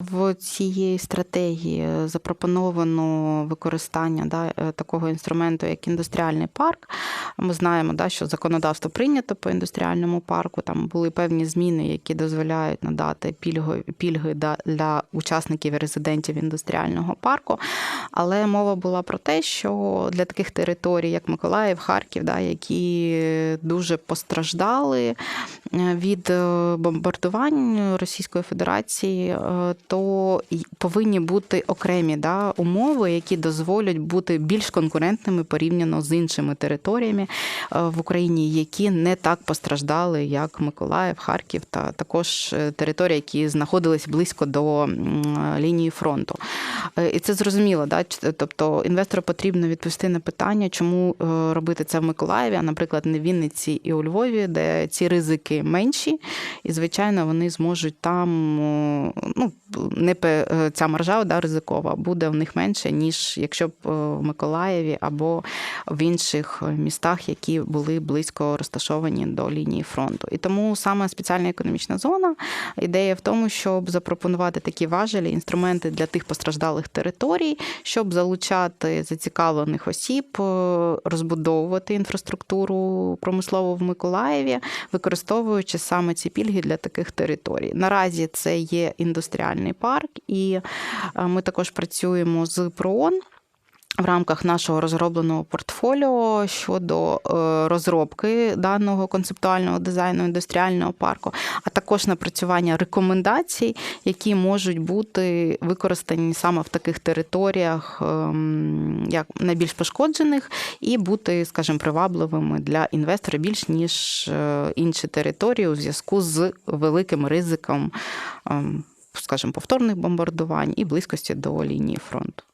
В цієї стратегії запропоновано використання да, е, такого інструменту, як індустріальний парк. Ми знаємо, да, що законодавство прийнято по індустріальному парку. Там були певні зміни, які дозволяють надати пільги, пільги для учасників і резидентів індустріального парку. Але мова була про те, що для таких територій, як Миколаїв, Харків, да, які дуже постраждали е, від е, бомбардувань Російської Федерації, е, то повинні бути окремі да, умови, які дозволять бути більш конкурентними порівняно з іншими територіями е, в Україні, які не так постраждали, як Миколаїв, Харків, та також е, території, які знаходились близько до лінії фронту. Е, І це зрозуміло, да? тобто інвестору потрібно відповісти на питання, чому е, робити це в Миколаєві, а, наприклад, не в Вінниці і у Львові, де ці ризики менші, і звичайно вони зможуть там ну, не е, ця маржа да, ризикова буде в них менше, ніж якщо б в Миколаєві або в інших містах, які були близько розташовані до лінії фронту. І тому саме спеціальна економічна зона ідея в тому, щоб запропонувати такі важелі, інструменти для тих постраждалих територій, щоб залучати зацікавлених осіб, е, розбудовувати інфраструктуру промислову в Миколаєві, використовуючи саме ці пільги для таких територій. Наразі це є індустріальний парк, і е, ми також працюємо з ПРООН. В рамках нашого розробленого портфоліо щодо е, розробки даного концептуального дизайну індустріального парку, а також напрацювання рекомендацій, які можуть бути використані саме в таких територіях, ем, як найбільш пошкоджених, і бути, скажімо, привабливими для інвестора більш ніж е, інші території у зв'язку з великим ризиком, ем, скажімо, повторних бомбардувань і близькості до лінії фронту.